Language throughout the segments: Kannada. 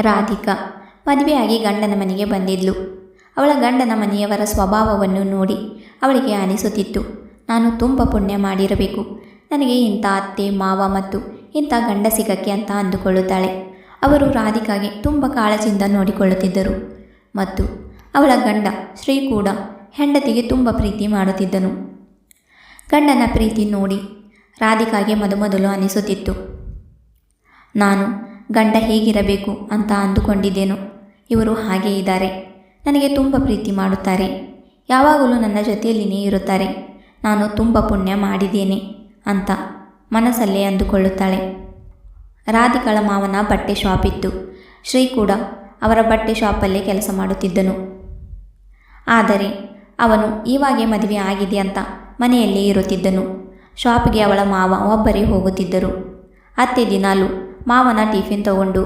ರಾಧಿಕಾ. ಮದುವೆಯಾಗಿ ಗಂಡನ ಮನೆಗೆ ಬಂದಿದ್ಲು. ಅವಳ ಗಂಡನ ಮನೆಯವರ ಸ್ವಭಾವವನ್ನು ನೋಡಿ ಅವಳಿಗೆ ಅನಿಸುತ್ತಿತ್ತು. ನಾನು ತುಂಬ ಪುಣ್ಯ ಮಾಡಿರಬೇಕು. ನನಗೆ ಇಂಥ ಅತ್ತೆ, ಮಾವ ಮತ್ತು ಇಂಥ ಗಂಡ ಸಿಗಕ್ಕೆ ಅಂತ ಅಂದುಕೊಳ್ಳುತ್ತಾಳೆ. ಅವರು ರಾಧಿಕಾಗೆ ತುಂಬ ಕಾಳಜಿಯಿಂದ ನೋಡಿಕೊಳ್ಳುತ್ತಿದ್ದರು. ಮತ್ತು ಅವಳ ಗಂಡ ಶ್ರೀ ಕೂಡ ಹೆಂಡತಿಗೆ ತುಂಬ ಪ್ರೀತಿ ಮಾಡುತ್ತಿದ್ದನು. ಗಂಡನ ಪ್ರೀತಿ ನೋಡಿ ರಾಧಿಕಾಗೆ ಮೊದಮೊದಲು ಅನಿಸುತ್ತಿತ್ತು. ನಾನು ಗಂಡ ಹೇಗಿರಬೇಕು ಅಂತ ಅಂದುಕೊಂಡಿದ್ದೇನು. ಇವರು ಹಾಗೇ ಇದ್ದಾರೆ. ನನಗೆ ತುಂಬ ಪ್ರೀತಿ ಮಾಡುತ್ತಾರೆ. ಯಾವಾಗಲೂ ನನ್ನ ಜೊತೆಯಲ್ಲಿನೇ ಇರುತ್ತಾರೆ. ನಾನು ತುಂಬ ಪುಣ್ಯ ಮಾಡಿದ್ದೇನೆ ಅಂತ ಮನಸ್ಸಲ್ಲೇ ಅಂದುಕೊಳ್ಳುತ್ತಾಳೆ. ರಾಧಿಕಳ ಮಾವನ ಬಟ್ಟೆ ಶಾಪ್ ಇತ್ತು. ಶ್ರೀ ಕೂಡ ಅವರ ಬಟ್ಟೆ ಶಾಪಲ್ಲೇ ಕೆಲಸ ಮಾಡುತ್ತಿದ್ದನು. ಆದರೆ ಅವನು ಈವಾಗೇ ಮದುವೆ ಆಗಿದೆ ಅಂತ ಮನೆಯಲ್ಲೇ ಇರುತ್ತಿದ್ದನು. ಶಾಪ್ಗೆ ಅವಳ ಮಾವ ಒಬ್ಬರೇ ಹೋಗುತ್ತಿದ್ದರು. ಅತ್ತೆ ದಿನಾಲು ಮಾವನ ಟಿಫಿನ್ ತಗೊಂಡು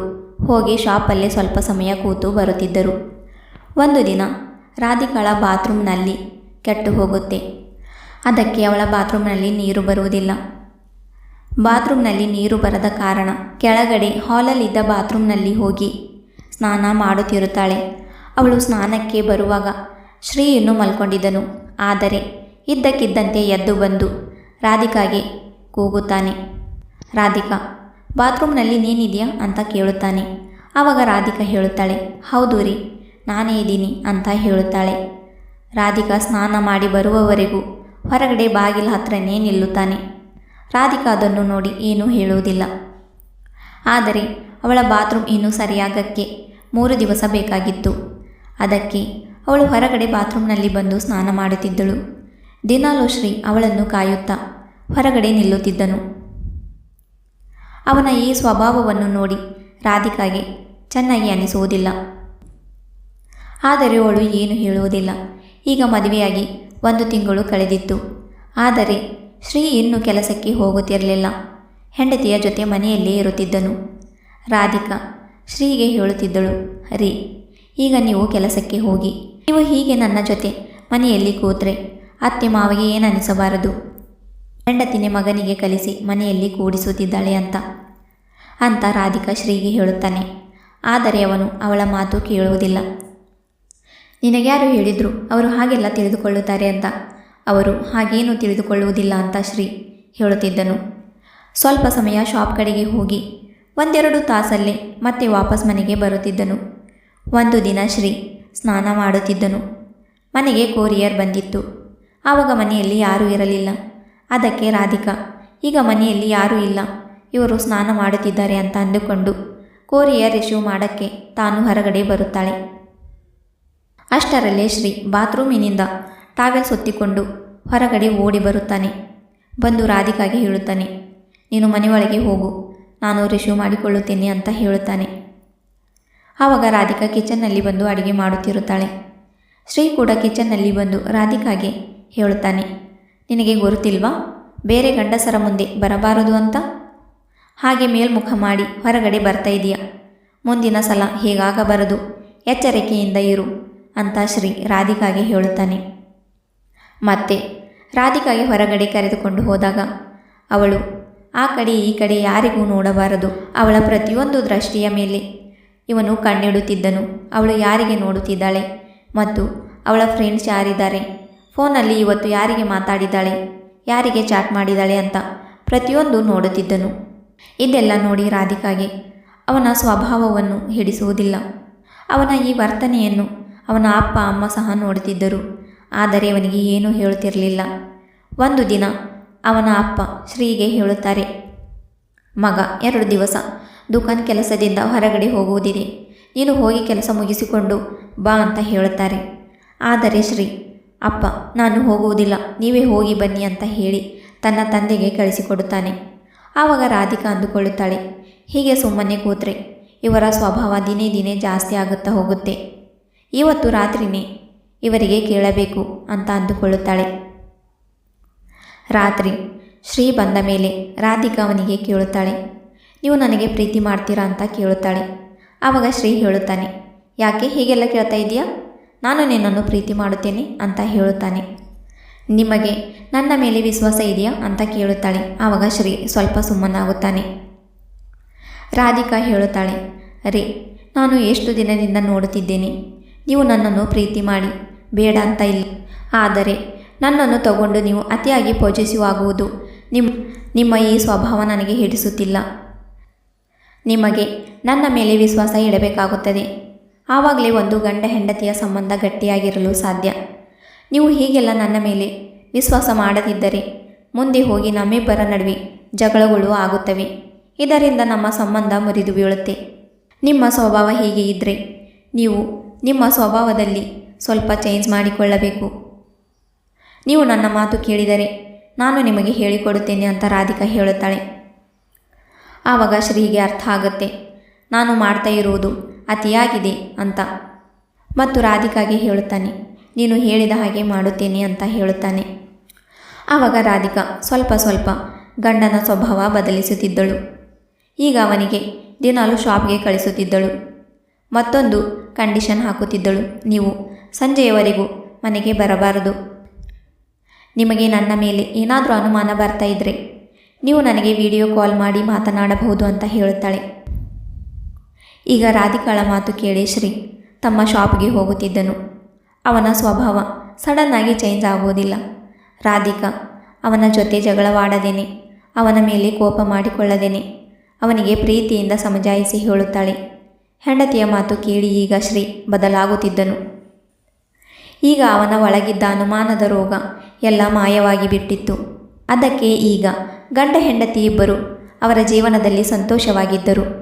ಹೋಗಿ ಶಾಪಲ್ಲೇ ಸ್ವಲ್ಪ ಸಮಯ ಕೂತು ಬರುತ್ತಿದ್ದರು. ಒಂದು ದಿನ ರಾಧಿಕಾಳ ಬಾತ್ರೂಮ್ನಲ್ಲಿ ಕೆಟ್ಟು ಹೋಗುತ್ತೆ. ಅದಕ್ಕೆ ಅವಳ ಬಾತ್ರೂಮ್ನಲ್ಲಿ ನೀರು ಬರುವುದಿಲ್ಲ. ಬಾತ್ರೂಮ್ನಲ್ಲಿ ನೀರು ಬರದ ಕಾರಣ ಕೆಳಗಡೆ ಹಾಲಲ್ಲಿದ್ದ ಬಾತ್ರೂಮ್ನಲ್ಲಿ ಹೋಗಿ ಸ್ನಾನ ಮಾಡುತ್ತಿರುತ್ತಾಳೆ. ಅವಳು ಸ್ನಾನಕ್ಕೆ ಬರುವಾಗ ಶ್ರೀಯನ್ನು ಮಲ್ಕೊಂಡಿದ್ದನು. ಆದರೆ ಇದ್ದಕ್ಕಿದ್ದಂತೆ ಎದ್ದು ಬಂದು ರಾಧಿಕಾಗೆ ಕೂಗುತ್ತಾನೆ. ರಾಧಿಕಾ ಬಾತ್ರೂಮ್ನಲ್ಲಿ ನೀನಿದೆಯಾ ಅಂತ ಕೇಳುತ್ತಾನೆ. ಆವಾಗ ರಾಧಿಕಾ ಹೇಳುತ್ತಾಳೆ, ಹೌದು ರೀ, ನಾನೇ ಇದ್ದೀನಿ ಅಂತ ಹೇಳುತ್ತಾಳೆ. ರಾಧಿಕಾ ಸ್ನಾನ ಮಾಡಿ ಬರುವವರೆಗೂ ಹೊರಗಡೆ ಬಾಗಿಲ ಹತ್ರನೇ ನಿಲ್ಲುತ್ತಾನೆ. ರಾಧಿಕಾ ಅದನ್ನು ನೋಡಿ ಏನೂ ಹೇಳುವುದಿಲ್ಲ. ಆದರೆ ಅವಳ ಬಾತ್ರೂಮ್ ಇನ್ನೂ ಸರಿಯಾಗಕ್ಕೆ ಮೂರು ದಿವಸ ಬೇಕಾಗಿತ್ತು. ಅದಕ್ಕೆ ಅವಳು ಹೊರಗಡೆ ಬಾತ್ರೂಮ್ನಲ್ಲಿ ಬಂದು ಸ್ನಾನ ಮಾಡುತ್ತಿದ್ದಳು. ದಿನಾಲೂ ಶ್ರೀ ಅವಳನ್ನು ಕಾಯುತ್ತಾ ಹೊರಗಡೆ ನಿಲ್ಲುತ್ತಿದ್ದನು. ಅವನ ಈ ಸ್ವಭಾವವನ್ನು ನೋಡಿ ರಾಧಿಕಾಗೆ ಚೆನ್ನಾಗಿ ಅನಿಸುವುದಿಲ್ಲ. ಆದರೆ ಅವಳು ಏನು ಹೇಳುವುದಿಲ್ಲ. ಈಗ ಮದುವೆಯಾಗಿ ಒಂದು ತಿಂಗಳು ಕಳೆದಿತ್ತು. ಆದರೆ ಶ್ರೀ ಇನ್ನೂ ಕೆಲಸಕ್ಕೆ ಹೋಗುತ್ತಿರಲಿಲ್ಲ. ಹೆಂಡತಿಯ ಜೊತೆ ಮನೆಯಲ್ಲೇ ಇರುತ್ತಿದ್ದನು. ರಾಧಿಕಾ ಶ್ರೀಗೆ ಹೇಳುತ್ತಿದ್ದಳು ರೀ ಈಗ ನೀವು ಕೆಲಸಕ್ಕೆ ಹೋಗಿ. ನೀವು ಹೀಗೆ ನನ್ನ ಜೊತೆ ಮನೆಯಲ್ಲಿ ಕೂತ್ರೆ ಅತ್ತೆ ಮಾವಿಗೆ ಏನು ಅನಿಸಬಾರದು? ಹೆಂಡತಿನೇ ಮಗನಿಗೆ ಕಲಿಸಿ ಮನೆಯಲ್ಲಿ ಕೂಡಿಸುತ್ತಿದ್ದಾಳೆ ಅಂತ. ಅಂತ ರಾಧಿಕಾ ಶ್ರೀಗೆ ಹೇಳುತ್ತಾನೆ. ಆದರೆ ಅವನು ಅವಳ ಮಾತು ಕೇಳುವುದಿಲ್ಲ. ನಿನಗ್ಯಾರು ಹೇಳಿದರು ಅವರು ಹಾಗೆಲ್ಲ ತಿಳಿದುಕೊಳ್ಳುತ್ತಾರೆ ಅಂತ. ಅವರು ಹಾಗೇನೂ ತಿಳಿದುಕೊಳ್ಳುವುದಿಲ್ಲ ಅಂತ ಶ್ರೀ ಹೇಳುತ್ತಿದ್ದನು. ಸ್ವಲ್ಪ ಸಮಯ ಶಾಪ್ ಕಡೆಗೆ ಹೋಗಿ ಒಂದೆರಡು ತಾಸಲ್ಲೇ ಮತ್ತೆ ವಾಪಸ್ ಮನೆಗೆ ಬರುತ್ತಿದ್ದನು. ಒಂದು ದಿನ ಶ್ರೀ ಸ್ನಾನ ಮಾಡುತ್ತಿದ್ದನು. ಮನೆಗೆ ಕೊರಿಯರ್ ಬಂದಿತ್ತು. ಆವಾಗ ಮನೆಯಲ್ಲಿ ಯಾರೂ ಇರಲಿಲ್ಲ. ಅದಕ್ಕೆ ರಾಧಿಕಾ, ಈಗ ಮನೆಯಲ್ಲಿ ಯಾರೂ ಇಲ್ಲ. ಇವರು ಸ್ನಾನ ಮಾಡುತ್ತಿದ್ದಾರೆ ಅಂತ ಅಂದುಕೊಂಡು ಕೋರಿಯ ರಿಸೀವ್ ಮಾಡೋಕ್ಕೆ ತಾನು ಹೊರಗಡೆ ಬರುತ್ತಾಳೆ. ಅಷ್ಟರಲ್ಲೇ ಶ್ರೀ ಬಾತ್ರೂಮಿನಿಂದ ಟಾವೆಲ್ ಸುತ್ತಿಕೊಂಡು ಹೊರಗಡೆ ಓಡಿ ಬರುತ್ತಾನೆ. ಬಂದು ರಾಧಿಕಾಗೆ ಹೇಳುತ್ತಾನೆ, ನೀನು ಮನೆಯೊಳಗೆ ಹೋಗು, ನಾನು ರಿಸೀವ್ ಮಾಡಿಕೊಳ್ಳುತ್ತೇನೆ ಅಂತ ಹೇಳುತ್ತಾನೆ. ಆವಾಗ ರಾಧಿಕಾ ಕಿಚನ್ನಲ್ಲಿ ಬಂದು ಅಡುಗೆ ಮಾಡುತ್ತಿರುತ್ತಾಳೆ. ಶ್ರೀ ಕೂಡ ಕಿಚನ್ನಲ್ಲಿ ಬಂದು ರಾಧಿಕಾಗೆ ಹೇಳುತ್ತಾನೆ ನಿನಗೆ ಗೊತ್ತಿಲ್ವಾ? ಬೇರೆ ಗಂಡಸರ ಮುಂದೆ ಬರಬಾರದು ಅಂತ? ಹಾಗೆ ಮೇಲ್ಮುಖ ಮಾಡಿ ಹೊರಗಡೆ ಬರ್ತಾ ಇದೀಯ. ಮುಂದಿನ ಸಲ ಹೇಗಾಗಬಾರದು? ಎಚ್ಚರಿಕೆಯಿಂದ ಇರು ಅಂತ ಶ್ರೀ ರಾಧಿಕಾಗೆ ಹೇಳುತ್ತಾನೆ. ಮತ್ತೆ ರಾಧಿಕಾಗೆ ಹೊರಗಡೆ ಕರೆದುಕೊಂಡು ಹೋದಾಗ ಅವಳು, ಆ ಕಡೆ ಈ ಕಡೆ ಯಾರಿಗೂ ನೋಡಬಾರದು. ಅವಳ ಪ್ರತಿಯೊಂದು ದೃಷ್ಟಿಯ ಮೇಲೆ ಇವನು ಕಣ್ಣಿಡುತ್ತಿದ್ದನು. ಅವಳು ಯಾರಿಗೆ ನೋಡುತ್ತಿದ್ದಾಳೆ ಮತ್ತು ಅವಳ ಫ್ರೆಂಡ್ಸ್ ಯಾರಿದ್ದಾರೆ? ಫೋನಲ್ಲಿ ಇವತ್ತು ಯಾರಿಗೆ ಮಾತಾಡಿದ್ದಾಳೆ, ಯಾರಿಗೆ ಚಾಟ್ ಮಾಡಿದ್ದಾಳೆ ಅಂತ ಪ್ರತಿಯೊಂದು ನೋಡುತ್ತಿದ್ದನು. ಇದೆಲ್ಲ ನೋಡಿ ರಾಧಿಕಾಗೆ ಅವನ ಸ್ವಭಾವವನ್ನು ಹಿಡಿಸುವುದಿಲ್ಲ ಅವನ ಈ ವರ್ತನೆಯನ್ನು ಅವನ ಅಪ್ಪ, ಅಮ್ಮ ಸಹ ನೋಡುತ್ತಿದ್ದರು. ಆದರೆ ಅವನಿಗೆ ಏನೂ ಹೇಳುತ್ತಿರಲಿಲ್ಲ ಒಂದು ದಿನ ಅವನ ಅಪ್ಪ ಶ್ರೀಗೆ ಹೇಳುತ್ತಾರೆ, ಮಗ, ಎರಡು ದಿವಸ ದುಕಾನ್ ಕೆಲಸದಿಂದ ಹೊರಗಡೆ ಹೋಗುವುದಿದೆ. ನೀನು ಹೋಗಿ ಕೆಲಸ ಮುಗಿಸಿಕೊಂಡು ಬಾ ಅಂತ ಹೇಳುತ್ತಾರೆ. ಆದರೆ ಶ್ರೀ ಅಪ್ಪ, ನಾನು ಹೋಗುವುದಿಲ್ಲ, ನೀವೇ ಹೋಗಿ ಬನ್ನಿ ಅಂತ ಹೇಳಿ ತನ್ನ ತಂದೆಗೆ ಕಳಿಸಿಕೊಡುತ್ತಾನೆ. ಆವಾಗ ರಾಧಿಕಾ ಅಂದುಕೊಳ್ಳುತ್ತಾಳೆ, ಹೀಗೆ ಸುಮ್ಮನೆ ಕೂತ್ರೆ, ಇವರ ಸ್ವಭಾವ ದಿನೇ ದಿನೇ ಜಾಸ್ತಿ ಆಗುತ್ತಾ ಹೋಗುತ್ತೆ. ಇವತ್ತು ರಾತ್ರಿನೇ ಇವರಿಗೆ ಕೇಳಬೇಕು ಅಂತ ಅಂದುಕೊಳ್ಳುತ್ತಾಳೆ. ರಾತ್ರಿ, ಶ್ರೀ ಬಂದ ಮೇಲೆ ರಾಧಿಕಾ ಅವನಿಗೆ ಕೇಳುತ್ತಾಳೆ, ನೀವು ನನಗೆ ಪ್ರೀತಿ ಮಾಡ್ತೀರಾ ಅಂತ ಕೇಳುತ್ತಾಳೆ. ಆವಾಗ ಶ್ರೀ ಹೇಳುತ್ತಾನೆ, ಯಾಕೆ ಹೀಗೆಲ್ಲ ಕೇಳ್ತಾ ಇದೆಯಾ? ನಾನು ನಿನ್ನನ್ನು ಪ್ರೀತಿ ಮಾಡುತ್ತೇನೆ ಅಂತ ಹೇಳುತ್ತಾನೆ. ನಿಮಗೆ ನನ್ನ ಮೇಲೆ ವಿಶ್ವಾಸ ಇದೆಯಾ ಅಂತ ಕೇಳುತ್ತಾಳೆ. ಆವಾಗ ಶ್ರೀ ಸ್ವಲ್ಪ ಸುಮ್ಮನಾಗುತ್ತಾನೆ. ರಾಧಿಕಾ ಹೇಳುತ್ತಾಳೆ, ರೇ, ನಾನು ಎಷ್ಟು ದಿನದಿಂದ ನೋಡುತ್ತಿದ್ದೇನೆ. ನೀವು ನನ್ನನ್ನು ಪ್ರೀತಿ ಮಾಡಿ. ಬೇಡ ಅಂತ ಇಲ್ಲ. ಆದರೆ ನನ್ನನ್ನು ತಗೊಂಡು ನೀವು ಅತಿಯಾಗಿ ಪೂಜಿಸುವಾಗುವುದು. ನಿಮ್ಮ ನಿಮ್ಮ ಈ ಸ್ವಭಾವ ನನಗೆ ಹಿಡಿಸುತ್ತಿಲ್ಲ. ನಿಮಗೆ ನನ್ನ ಮೇಲೆ ವಿಶ್ವಾಸ ಇಡಬೇಕಾಗುತ್ತದೆ. ಆವಾಗಲೇ ಒಂದು ಗಂಡ ಹೆಂಡತಿಯ ಸಂಬಂಧ ಗಟ್ಟಿಯಾಗಿರಲು ಸಾಧ್ಯ. ನೀವು ಹೀಗೆಲ್ಲ ನನ್ನ ಮೇಲೆ ವಿಶ್ವಾಸ ಮಾಡದಿದ್ದರೆ ಮುಂದೆ ಹೋಗಿ ನಮ್ಮಿಬ್ಬರ ನಡುವೆ ಜಗಳಗಳು ಆಗುತ್ತವೆ. ಇದರಿಂದ ನಮ್ಮ ಸಂಬಂಧ ಮುರಿದು ಬೀಳುತ್ತೆ. ನಿಮ್ಮ ಸ್ವಭಾವ ಹೀಗೆ ಇದ್ದರೆ ನೀವು ನಿಮ್ಮ ಸ್ವಭಾವದಲ್ಲಿ ಸ್ವಲ್ಪ ಚೇಂಜ್ ಮಾಡಿಕೊಳ್ಳಬೇಕು. ನೀವು ನನ್ನ ಮಾತು ಕೇಳಿದರೆ ನಾನು ನಿಮಗೆ ಹೇಳಿಕೊಡುತ್ತೇನೆ ಅಂತ ರಾಧಿಕಾ ಹೇಳುತ್ತಾಳೆ. ಆವಾಗ ಶ್ರೀಗೆ ಅರ್ಥ ಆಗುತ್ತೆ. ನಾನು ಮಾಡ್ತಾ ಇರುವುದು ಅತಿಯಾಗಿದೆ ಅಂತ. ಮತ್ತು ರಾಧಿಕಾಗೆ ಹೇಳುತ್ತಾನೆ, ನೀನು ಹೇಳಿದ ಹಾಗೆ ಮಾಡುತ್ತೇನೆ ಅಂತ ಹೇಳುತ್ತಾನೆ. ಆವಾಗ ರಾಧಿಕಾ ಸ್ವಲ್ಪ ಸ್ವಲ್ಪ ಗಂಡನ ಸ್ವಭಾವ ಬದಲಿಸುತ್ತಿದ್ದಳು. ಈಗ ಅವನಿಗೆ ದಿನಾಲು ಶಾಪ್ಗೆ ಕಳಿಸುತ್ತಿದ್ದಳು. ಮತ್ತೊಂದು ಕಂಡೀಷನ್ ಹಾಕುತ್ತಿದ್ದಳು. ನೀವು ಸಂಜೆಯವರೆಗೂ ಮನೆಗೆ ಬರಬಾರದು. ನಿಮಗೆ ನನ್ನ ಮೇಲೆ ಏನಾದರೂ ಅನುಮಾನ ಬರ್ತಾ ಇದ್ದರೆ ನೀವು ನನಗೆ ವಿಡಿಯೋ ಕಾಲ್ ಮಾಡಿ ಮಾತನಾಡಬಹುದು ಅಂತ ಹೇಳುತ್ತಾಳೆ. ಈಗ ರಾಧಿಕಾಳ ಮಾತು ಕೇಳಿ ಶ್ರೀ ತಮ್ಮ ಶಾಪ್ಗೆ ಹೋಗುತ್ತಿದ್ದನು. ಅವನ ಸ್ವಭಾವ ಸಡನ್ನಾಗಿ ಚೇಂಜ್ ಆಗುವುದಿಲ್ಲ. ರಾಧಿಕಾ, ಅವನ ಜೊತೆ ಜಗಳವಾಡದೇನೆ. ಅವನ ಮೇಲೆ ಕೋಪ ಮಾಡಿಕೊಳ್ಳದೇನೆ. ಅವನಿಗೆ ಪ್ರೀತಿಯಿಂದ ಸಮಜಾಯಿಸಿ ಹೇಳುತ್ತಾಳೆ. ಹೆಂಡತಿಯ ಮಾತು ಕೇಳಿ ಈಗ ಶ್ರೀ ಬದಲಾಗುತ್ತಿದ್ದನು. ಈಗ ಅವನ ಒಳಗಿದ್ದ ಅನುಮಾನದ ರೋಗ ಎಲ್ಲ ಮಾಯವಾಗಿ ಬಿಟ್ಟಿತ್ತು. ಅದಕ್ಕೆ ಈಗ ಗಂಡ ಹೆಂಡತಿ ಇಬ್ಬರು ಅವರ ಜೀವನದಲ್ಲಿ ಸಂತೋಷವಾಗಿದ್ದರು.